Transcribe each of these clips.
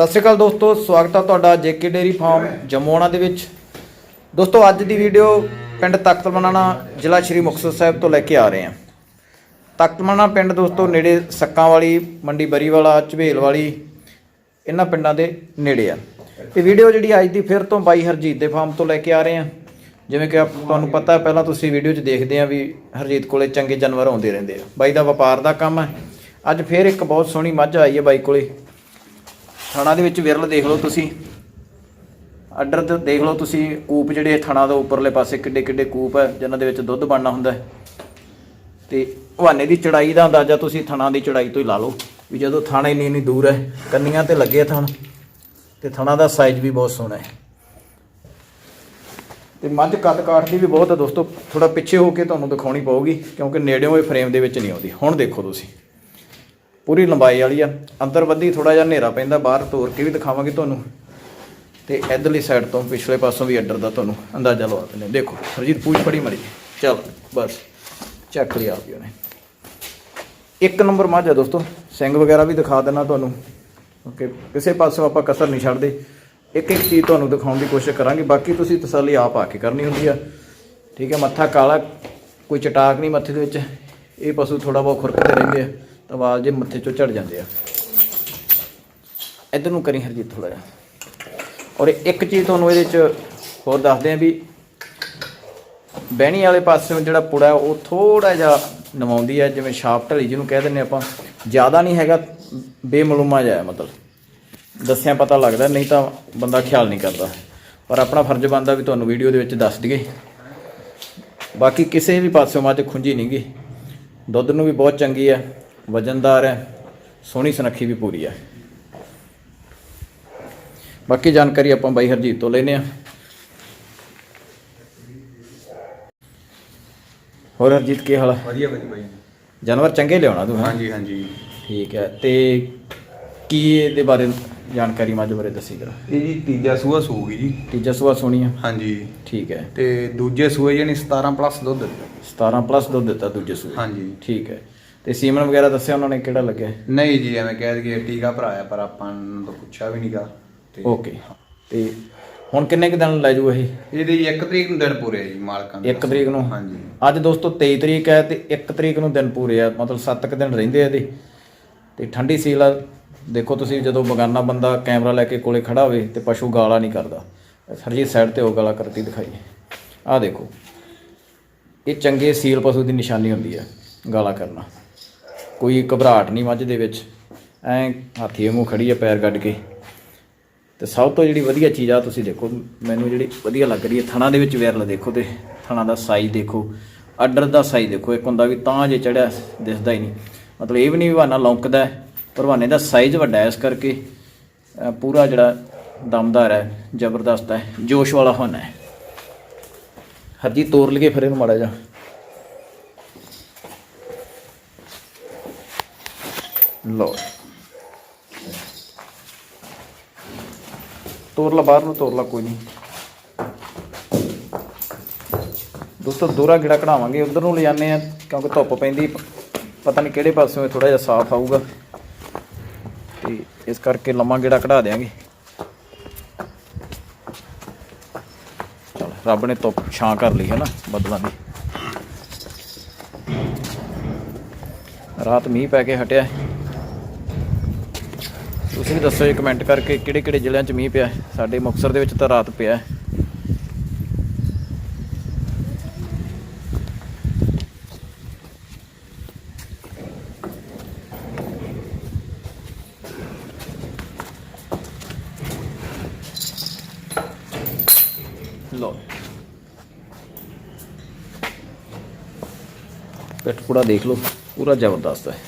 ਸਤਿ ਸ਼੍ਰੀ ਅਕਾਲ ਦੋਸਤੋ, ਸਵਾਗਤ ਹੈ ਤੁਹਾਡਾ ਜੇਕੇ ਡੇਰੀ ਫਾਰਮ ਜਮੋਣਾ ਦੇ ਵਿੱਚ। ਦੋਸਤੋ, ਅੱਜ ਦੀ ਵੀਡੀਓ ਪਿੰਡ ਤਖਤਮਨਾਣਾ ਜ਼ਿਲ੍ਹਾ ਸ਼੍ਰੀ ਮੁਕਤਸਰ ਸਾਹਿਬ ਤੋਂ ਲੈ ਕੇ ਆ ਰਹੇ ਹਾਂ। ਤਖਤਮਨਾਣਾ ਪਿੰਡ ਦੋਸਤੋ, ਨੇੜੇ ਸੱਕਾਂ ਵਾਲੀ, ਮੰਡੀ ਬਰੀਵਾਲਾ, ਝਵੇਲ ਵਾਲੀ, ਇਹਨਾਂ ਪਿੰਡਾਂ ਦੇ ਨੇੜੇ ਆ। ਇਹ ਵੀਡੀਓ ਜਿਹੜੀ ਅੱਜ ਦੀ ਫਿਰ ਤੋਂ ਬਾਈ ਹਰਜੀਤ ਦੇ ਫਾਰਮ ਤੋਂ ਲੈ ਕੇ ਆ ਰਹੇ ਹਾਂ। ਜਿਵੇਂ ਕਿ ਆਪ- ਤੁਹਾਨੂੰ ਪਤਾ ਹੈ ਪਹਿਲਾਂ ਤੁਸੀਂ ਵੀਡੀਓ 'ਚ ਦੇਖਦੇ ਆ ਵੀ ਹਰਜੀਤ ਕੋਲੇ ਚੰਗੇ ਜਾਨਵਰ ਆਉਂਦੇ ਰਹਿੰਦੇ ਆ। ਬਾਈ ਦਾ ਵਪਾਰ ਦਾ ਕੰਮ ਹੈ। ਅੱਜ ਫਿਰ ਇੱਕ ਬਹੁਤ ਸੋਹਣੀ ਮੱਝ ਆਈ ਹੈ ਬਾਈ ਕੋਲੇ। ਥਣਾ ਦੇ ਵਿੱਚ ਵਿਰਲ ਦੇਖ ਲਓ ਤੁਸੀਂ। ਅੱਡਰ ਤੇ ਦੇਖ ਲਓ ਤੁਸੀਂ, ਕੂਪ ਜਿਹੜੇ ਥਣਾ ਦੇ ਉੱਪਰਲੇ ਪਾਸੇ ਕਿੱਡੇ ਕਿੱਡੇ ਕੂਪ ਹੈ ਜਿਨ੍ਹਾਂ ਦੇ ਵਿੱਚ ਦੁੱਧ ਬਣਨਾ ਹੁੰਦਾ। ਹੈ ਤੇ ਹਵਾਨੇ ਦੀ ਚੜਾਈ ਦਾ ਅੰਦਾਜ਼ਾ ਤੁਸੀਂ ਥਣਾ ਦੀ ਚੜਾਈ ਤੋਂ ਹੀ ਲਾ ਲਓ, ਵੀ ਜਦੋਂ ਥਾਣਾ ਇੰਨੀ ਇੰਨੀ ਦੂਰ ਹੈ, ਕੰਨੀਆਂ ਤੇ ਲੱਗੇ ਥਣ, ਤੇ ਥਣਾ ਦਾ ਸਾਈਜ਼ ਵੀ ਬਹੁਤ ਸੋਹਣਾ ਹੈ। ਤੇ ਮੱਝ ਕੱਦ ਕਾਠ ਦੀ ਵੀ ਬਹੁਤ ਹੈ ਦੋਸਤੋ ਥੋੜਾ ਪਿੱਛੇ ਹੋ ਕੇ ਤੁਹਾਨੂੰ ਦਿਖਾਉਣੀ ਪਊਗੀ, ਕਿਉਂਕਿ ਨੇੜਿਓਂ ਇਹ ਫਰੇਮ ਦੇ ਵਿੱਚ ਨਹੀਂ ਆਉਂਦੀ। ਹੁਣ ਦੇਖੋ ਤੁਸੀਂ। ਪੂਰੀ ਲੰਬਾਈ ਵਾਲੀ ਆ। ਅੰਦਰ ਵੱਧੀ ਥੋੜਾ ਜਿਹਾ ਹਨੇਰਾ ਪੈਂਦਾ, ਬਾਹਰ ਤੋਰ ਕੇ ਵੀ ਦਿਖਾਵਾਂਗੇ ਤੁਹਾਨੂੰ। ਤੇ ਇਧਰਲੀ ਸਾਈਡ ਤੋਂ ਪਿਛਲੇ ਪਾਸੋਂ ਵੀ ਅੱਡਰ ਦਾ ਤੁਹਾਨੂੰ ਅੰਦਾਜ਼ਾ ਲਵਾ ਦਿੰਦੇ ਦੇਖੋ, ਹਰਜੀਤ, ਪੂਛ ਫੜੀ ਮਰੀ ਚਲ, ਬਸ। ਚੱਕ ਲਿਆ ਵੀ ਉਹਨੇ। ਇੱਕ ਨੰਬਰ ਮੱਝ ਆ ਦੋਸਤੋ, ਸਿੰਘ ਵਗੈਰਾ ਵੀ ਦਿਖਾ ਦੇਣਾ ਤੁਹਾਨੂੰ। ਓਕੇ, ਕਿਸੇ ਪਾਸੋਂ ਆਪਾਂ ਕਸਰ ਨਹੀਂ ਛੱਡਦੇ। ਇੱਕ ਇੱਕ ਚੀਜ਼ ਤੁਹਾਨੂੰ ਦਿਖਾਉਣ ਦੀ ਕੋਸ਼ਿਸ਼ ਕਰਾਂਗੇ। ਬਾਕੀ ਤੁਸੀਂ ਤਸੱਲੀ ਆਪ ਆ ਕੇ ਕਰਨੀ ਹੁੰਦੀ ਆ। ਠੀਕ ਹੈ, ਮੱਥਾ ਕਾਲਾ, ਕੋਈ ਚਟਾਕ ਨਹੀਂ ਮੱਥੇ ਦੇ ਵਿੱਚ। ਇਹ ਪਸ਼ੂ ਥੋੜਾ ਬਹੁਤ ਖੁਰਕਦੇ ਰਹਿੰਦੇ ਆ। ਤਾਂ ਵਾਲ ਜੇ ਮੱਥੇ ਚੋਂ ਝੜ ਜਾਂਦੇ ਆ। ਇਧਰ ਨੂੰ ਕਰੀ ਹਰਜੀਤ ਥੋੜਾ ਜਿਹਾ। ਔਰ ਇੱਕ ਚੀਜ਼ ਤੁਹਾਨੂੰ ਇਹਦੇ ਚ ਹੋਰ ਦੱਸਦੇ ਆ ਵੀ ਬਹਿਣੀ ਵਾਲੇ ਪਾਸੇ ਜਿਹੜਾ ਪੁੜਾ ਉਹ ਥੋੜਾ ਜਿਹਾ ਨਵਾਉਂਦੀ ਹੈ, ਜਿਵੇਂ ਛਾਪ ਢਲੀ ਜਿਹਨੂੰ ਕਹਿ ਦਿੰਦੇ ਆਪਾਂ। ਜ਼ਿਆਦਾ ਨਹੀਂ ਹੈਗਾ, ਬੇਮਲੂਮਾ ਜਿਹਾ ਮਤਲਬ। ਦੱਸਿਆ ਪਤਾ ਲੱਗਦਾ, ਨਹੀਂ ਤਾਂ ਬੰਦਾ ਖਿਆਲ ਨਹੀਂ ਕਰਦਾ। ਪਰ ਆਪਣਾ ਫਰਜ਼ ਬਣਦਾ ਵੀ ਤੁਹਾਨੂੰ ਵੀਡੀਓ ਦੇ ਵਿੱਚ ਦੱਸ ਦਈਏ। ਬਾਕੀ ਕਿਸੇ ਵੀ ਪਾਸਿਓਂ ਮੱਝ ਖੁੰਝੀ ਨਹੀਂ ਗੀ। ਦੁੱਧ ਨੂੰ ਵੀ ਬਹੁਤ ਚੰਗੀ ਹੈ ਵਜਨਦਾਰ ਹੈ ਸੋਹਣੀ ਸੁਨੱਖੀ ਵੀ ਪੂਰੀ ਹੈ। ਬਾਕੀ ਜਾਣਕਾਰੀ ਆਪਾਂ ਬਾਈ ਹਰਜੀਤ ਤੋਂ ਲੈਨੇ ਆ ਹੋਰ ਹਰਜੀਤ ਕੀ ਹਾਲ ਹੈ? ਵਧੀਆ ਵਧੀਆ ਬਾਈ ਜਾਨਵਰ ਚੰਗੇ ਲਿਆਉਣਾ ਤੂੰ ਹੈਂ? ਹਾਂਜੀ ਹਾਂਜੀ। ਠੀਕ ਹੈ ਤੇ ਕੀ ਇਹਦੇ ਬਾਰੇ ਜਾਣਕਾਰੀ ਮੱਝ ਬਾਰੇ ਦੱਸੀ ਜਰਾ। ਇਹ ਜੀ ਤੀਜਾ ਸੂਆ ਸੂਗੀ ਜੀ। ਤੀਜਾ ਸੂਆ ਸੋਹਣੀ ਆ? ਹਾਂਜੀ। ਠੀਕ ਹੈ। ਤੇ ਦੂਜੇ ਸੂਏ ਜਾਨੀ 17 ਪਲੱਸ ਦੁੱਧ। 17 ਪਲੱਸ ਦੁੱਧ ਦਿੱਤਾ ਦੂਜੇ ਸੂਏ। ਹਾਂਜੀ। ਠੀਕ ਹੈ। ਤੇ ਸੀਮਨ ਵਗੈਰਾ ਦੱਸਿਆ ਉਹਨਾਂ ਨੇ ਕਿਹੜਾ ਲੱਗਿਆ? ਨਹੀਂ ਜੀ ਐਵੇਂ ਕਹਿ ਦਈਏ ਟੀਕਾ ਭਰਾਇਆ ਪਰ ਆਪਾਂ ਨੂੰ ਤਾਂ ਪੁੱਛਿਆ ਵੀ ਨਹੀਂਗਾ ਤੇ ਓਕੇ। ਤੇ ਹੁਣ ਕਿੰਨੇ ਕੁ ਦਿਨ ਲੈ ਜੂ ਇਹ? ਇਹਦੇ ਜੀ 1 ਤਰੀਕ ਨੂੰ ਦਿਨ ਪੂਰੇ ਆ ਜੀ ਮਾਲਕਾਂ ਦੇ 1 ਤਰੀਕ ਨੂੰ? ਹਾਂਜੀ। ਅੱਜ ਦੋਸਤੋ 23 ਤਰੀਕ ਹੈ ਤੇ 1 ਤਰੀਕ ਨੂੰ ਦਿਨ ਪੂਰੇ ਆ ਮਤਲਬ 7 ਕੁ ਦਿਨ ਰਹਿੰਦੇ ਆ ਇਹਦੇ। ਤੇ ਠੰਡੀ ਸੀਲ ਆ। ਦੇਖੋ ਤੁਸੀਂ ਜਦੋਂ ਬਗਾਨਾ ਬੰਦਾ ਕੈਮਰਾ ਲੈ ਕੇ ਕੋਲੇ ਖੜਾ ਹੋਵੇ ਤੇ ਪਸ਼ੂ ਗਾਲਾ ਨਹੀਂ ਕਰਦਾ। ਸਰਜੀ ਸਾਈਡ ਤੇ ਉਹ ਗਾਲਾ ਕਰਤੀ ਦਿਖਾਈਏ ਆਹ ਦੇਖੋ। ਇਹ ਚੰਗੇ ਸੀਲ ਪਸ਼ੂ ਦੀ ਨਿਸ਼ਾਨੀ ਹੁੰਦੀ ਹੈ ਗਾਲਾ ਕਰਨਾ। ਕੋਈ ਘਬਰਾਹਟ ਨਹੀਂ ਮੱਝ ਦੇ ਵਿੱਚ। ਐ ਹਾਥੀ ਵਾਂਗੂ ਖੜੀ ਹੈ ਪੈਰ ਕੱਢ ਕੇ। ਤੇ ਸਭ ਤੋਂ ਜਿਹੜੀ ਵਧੀਆ ਚੀਜ਼ ਆ ਤੁਸੀਂ ਦੇਖੋ ਮੈਨੂੰ ਜਿਹੜੀ ਵਧੀਆ ਲੱਗ ਰਹੀ ਹੈ ਥਣਾ ਦੇ ਵਿੱਚ ਵਿਰਲ ਦੇਖੋ ਤੇ ਥਣਾ ਦਾ ਸਾਈਜ਼ ਦੇਖੋ। ਆਰਡਰ ਦਾ ਸਾਈਜ਼ ਦੇਖੋ ਇੱਕ ਹੁੰਦਾ ਵੀ ਤਾਂ ਜੇ ਚੜਿਆ ਦਿਸਦਾ ਹੀ ਨਹੀਂ। ਮਤਲਬ ਇਹ ਵੀ ਨਹੀਂ ਬਹਾਨਾ ਲੌਂਕਦਾ ਹੈ, ਪਰ ਬਹਾਨੇ ਦਾ ਸਾਈਜ਼ ਵੱਡਾ ਹੈ ਇਸ ਕਰਕੇ। ਪੂਰਾ ਜਿਹੜਾ ਦਮਦਾਰ ਹੈ ਜ਼ਬਰਦਸਤ ਹੈ ਜੋਸ਼ ਵਾਲਾ ਹੋਣਾ ਹੈ। ਹਰਜੀ ਤੋਰ ਲਈਏ ਫਿਰ ਇਹਨੂੰ ਮਾੜਾ ਜਾ ਲਓ ਤੋਰ ਲਾ ਬਾਹਰ ਨੂੰ ਤੋਰ ਲਾ ਕੋਈ ਨਹੀਂ। ਦੋਸਤੋ ਦੋਰਾ ਗਿੜਾ ਕਢਾਵਾਂਗੇ। ਉਧਰ ਨੂੰ ਲੈ ਜਾਂਦੇ ਆ ਕਿਉਂਕਿ ਧੁੱਪ ਪੈਂਦੀ। ਪਤਾ ਨਹੀਂ ਕਿਹੜੇ ਪਾਸਿਓਂ ਥੋੜਾ ਜਿਹਾ ਸਾਫ਼ ਆਊਗਾ। ਤੇ ਇਸ ਕਰਕੇ ਲੰਮਾ ਗਿੜਾ ਕਢਾ ਦੇਾਂਗੇ ਚਲ, ਰੱਬ ਨੇ ਧੁੱਪ ਛਾਂ ਕਰ ਲਈ ਹੈ ਨਾ ਬਦਲਾਂ ਦੀ। ਰਾਤ ਮੀਂਹ ਪੈ ਕੇ ਹਟਿਆ। ਤੁਸੀਂ ਵੀ ਦੱਸੋ ਜੀ ਕਮੈਂਟ ਕਰਕੇ ਕਿਹੜੇ ਕਿਹੜੇ ਜ਼ਿਲ੍ਹਿਆਂ 'ਚ ਮੀਂਹ ਪਿਆ ਸਾਡੇ ਮੁਕਤਸਰ ਦੇ ਵਿੱਚ ਤਾਂ ਰਾਤ ਪਿਆ ਲੋ ਪਿੱਠ ਪੂੜਾ ਦੇਖ ਲਓ, ਪੂਰਾ ਜ਼ਬਰਦਸਤ ਹੈ।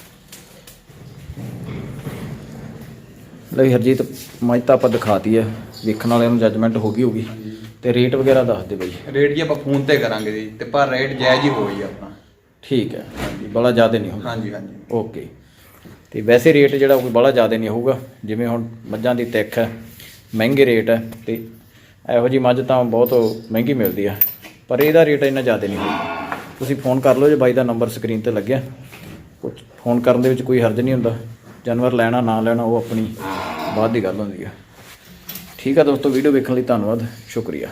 ਲਈ ਹਰਜੀਤ ਮੱਝ ਤਾਂ ਆਪਾਂ ਦਿਖਾਤੀ ਹੈ ਵੇਖਣ ਵਾਲਿਆਂ ਨੂੰ ਜੱਜਮੈਂਟ ਹੋ ਗਈ ਹੋਗੀ ਤੇ ਰੇਟ ਵਗੈਰਾ ਦੱਸ ਦੇ ਬਾਈ। ਰੇਟ ਜੀ ਆਪਾਂ ਫੋਨ ਤੇ ਕਰਾਂਗੇ ਜੀ ਤੇ ਪਰ ਰੇਟ ਜਾਇਜ਼ ਹੀ ਹੋਈ ਆਪਣਾ। ਠੀਕ ਹੈ ਬੜਾ ਜ਼ਿਆਦਾ ਨਹੀਂ ਹੋਊਗਾ। ਹਾਂਜੀ ਹਾਂਜੀ। ਓਕੇ ਤੇ ਵੈਸੇ ਰੇਟ ਜਿਹੜਾ ਕੋਈ ਬੜਾ ਜ਼ਿਆਦਾ ਨਹੀਂ ਹੋਊਗਾ ਜਿਵੇਂ ਹੁਣ ਮੱਝਾਂ ਦੀ ਤਿੱਖ ਹੈ ਮਹਿੰਗੇ ਰੇਟ ਹੈ ਤੇ ਇਹੋ ਜੀ ਮੱਝ ਤਾਂ ਬਹੁਤ ਮਹਿੰਗੀ ਮਿਲਦੀ ਆ। ਪਰ ਇਹਦਾ ਰੇਟ ਇੰਨਾ ਜ਼ਿਆਦਾ ਨਹੀਂ ਹੋਊਗਾ। ਤੁਸੀਂ ਫੋਨ ਕਰ ਲਓ ਜੇ ਬਾਈ ਦਾ ਨੰਬਰ ਸਕਰੀਨ ਤੇ ਲੱਗਿਆ। ਕੁਝ ਫੋਨ ਕਰਨ ਦੇ ਵਿੱਚ ਕੋਈ ਹਰਜ ਨਹੀਂ ਹੁੰਦਾ। ਜਾਨਵਰ ਲੈਣਾ ਨਾ ਲੈਣਾ ਉਹ ਆਪਣੀ ਬਾਅਦ ਦੀ ਗੱਲ ਹੁੰਦੀ ਆ। ਠੀਕ ਆ ਦੋਸਤੋ ਵੀਡੀਓ ਵੇਖਣ ਲਈ ਧੰਨਵਾਦ ਸ਼ੁਕਰੀਆ।